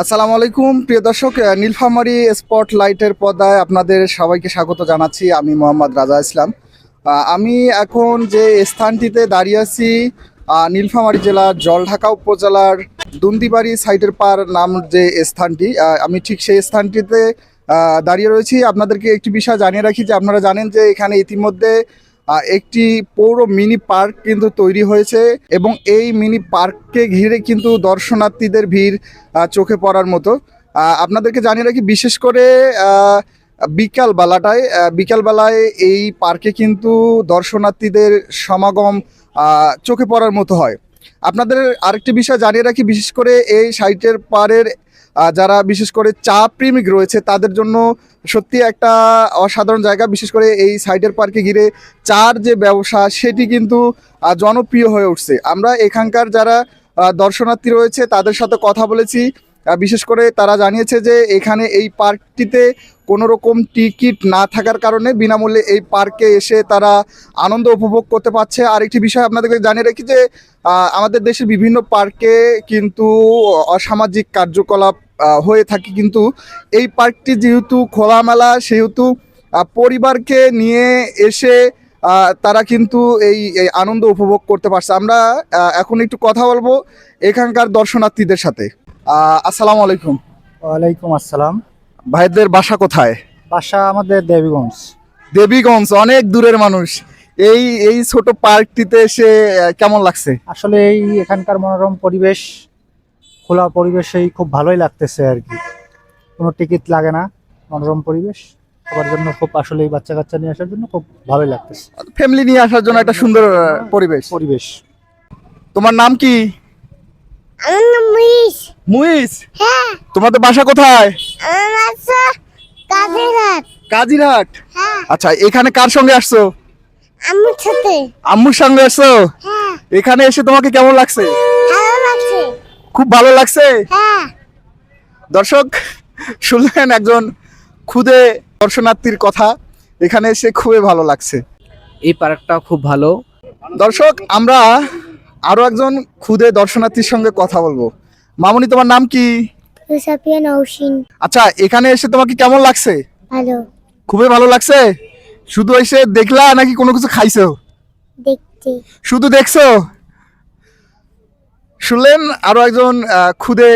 আসসালামু আলাইকুম, প্রিয় দর্শক নীলফামারী স্পট লাইটের পর্দায় আপনাদের সবাইকে স্বাগত জানাচ্ছি। আমি মোহাম্মদ রাজা ইসলাম। আমি এখন যে স্থানটিতে দাঁড়িয়ে আছি নীলফামারী জেলার জলঢাকা উপজেলার দুন্দিবাড়ি সাইটের পার নাম যে স্থানটি আমি ঠিক সেই স্থানটিতে দাঁড়িয়ে রয়েছি। আপনাদেরকে একটি বিষয় জানিয়ে রাখি যে আপনারা জানেন যে এখানে ইতিমধ্যে একটি পৌর মিনি পার্ক কিন্তু তৈরি হয়েছে এবং এই মিনি পার্ককে ঘিরে কিন্তু দর্শনার্থীদের ভিড় চোখে পড়ার মতো। আপনাদেরকে জানিয়ে রাখি বিশেষ করে বিকালবেলাটায় বিকালবেলায় এই পার্কে কিন্তু দর্শনার্থীদের সমাগম চোখে পড়ার মতো হয়। আপনাদের আরেকটি বিষয় জানিয়ে রাখি বিশেষ করে এই সাইটের আহ, যারা বিশেষ করে চা প্রেমিক রয়েছে, তাদের জন্য সত্যি একটা অসাধারণ জায়গা। বিশেষ করে এই সাইডের পার্কে ঘিরে চার যে ব্যবসা, সেটি কিন্তু জনপ্রিয় হয়ে উঠছে। আমরা এখানকার যারা দর্শনার্থী রয়েছে, তাদের সাথে কথা বলেছি। বিশেষ করে তারা জানিয়েছে যে এখানে এই পার্কটিতে কোনো রকম টিকিট না থাকার কারণে বিনামূল্যে এই পার্কে এসে তারা আনন্দ উপভোগ করতে পারছে। আরেকটি বিষয় আপনাদেরকে জানিয়ে রাখি যে আমাদের দেশের বিভিন্ন পার্কে কিন্তু অসামাজিক কার্যকলাপ হয়ে থাকে। কিন্তু এই পার্কটি যেহেতু খোলামেলা, সেহেতু পরিবারকে নিয়ে এসে তারা কিন্তু এই আনন্দ উপভোগ করতে পারছে। আমরা এখন একটু কথা বলব এখানকার দর্শনার্থীদের সাথে। আসসালামু আলাইকুম। ওয়ালাইকুম আসসালাম। ভাইদের বাসা কোথায়? বাসা আমাদের দেবীগঞ্জ। দেবীগঞ্জ অনেক দূরের মানুষ। এই এই ছোট পার্কটিতে এসে কেমন লাগছে? আসলে এই এখানকার মনোরম পরিবেশ খোলা পরিবেশেই খুব ভালোই লাগতেছে আর কি। কোনো টিকিট লাগে না মনোরম পরিবেশ। সবার জন্য খুব আসলে এই বাচ্চা কাচ্চা নিয়ে আসার জন্য খুব ভালোই লাগতেছে। ফ্যামিলি নিয়ে আসার জন্য একটা সুন্দর পরিবেশ। পরিবেশ। তোমার নাম কি? আমার নাম মুইস হ্যাঁ। তোমাদের বাসা কোথায়? কাজিরহাট। কাজিরহাট? হ্যাঁ। আচ্ছা এখানে কার সঙ্গে আসছো? সাথে। আম্মুর সঙ্গে আসছো? হ্যাঁ। এখানে এসে তোমাকে কেমন লাগছে? ভালো লাগছে। খুব ভালো লাগছে? হ্যাঁ। দর্শক শুনলেন একজন খুদে দর্শনার্থীর কথা। এখানে এসে খুবই ভালো লাগছে। এই পার্কটা খুব ভালো। দর্শক আমরা আরও একজন খুদে দর্শনার্থীর সঙ্গে কথা বলব। মামুনি তোমার নাম কি? আচ্ছা এখানে এসে তোমাকে কেমন লাগছে? ভালো। খুবই ভালো লাগছে? শুধু এসে দেখলা নাকি কোনো কিছু খাইছো? শুধু দেখছ? শুনলেন আরও একজন খুদে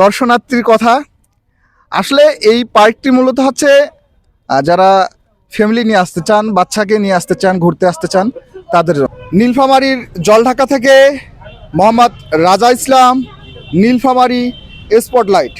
দর্শনার্থীর কথা। আসলে এই পার্কটি মূলত হচ্ছে যারা ফ্যামিলি নিয়ে আসতে চান বাচ্চাকে নিয়ে আসতে চান ঘুরতে আসতে চান তাদের নীলফামারীর জলঢাকা থেকে মোহাম্মদ রাজা ইসলাম নীলফামারী স্পটলাইট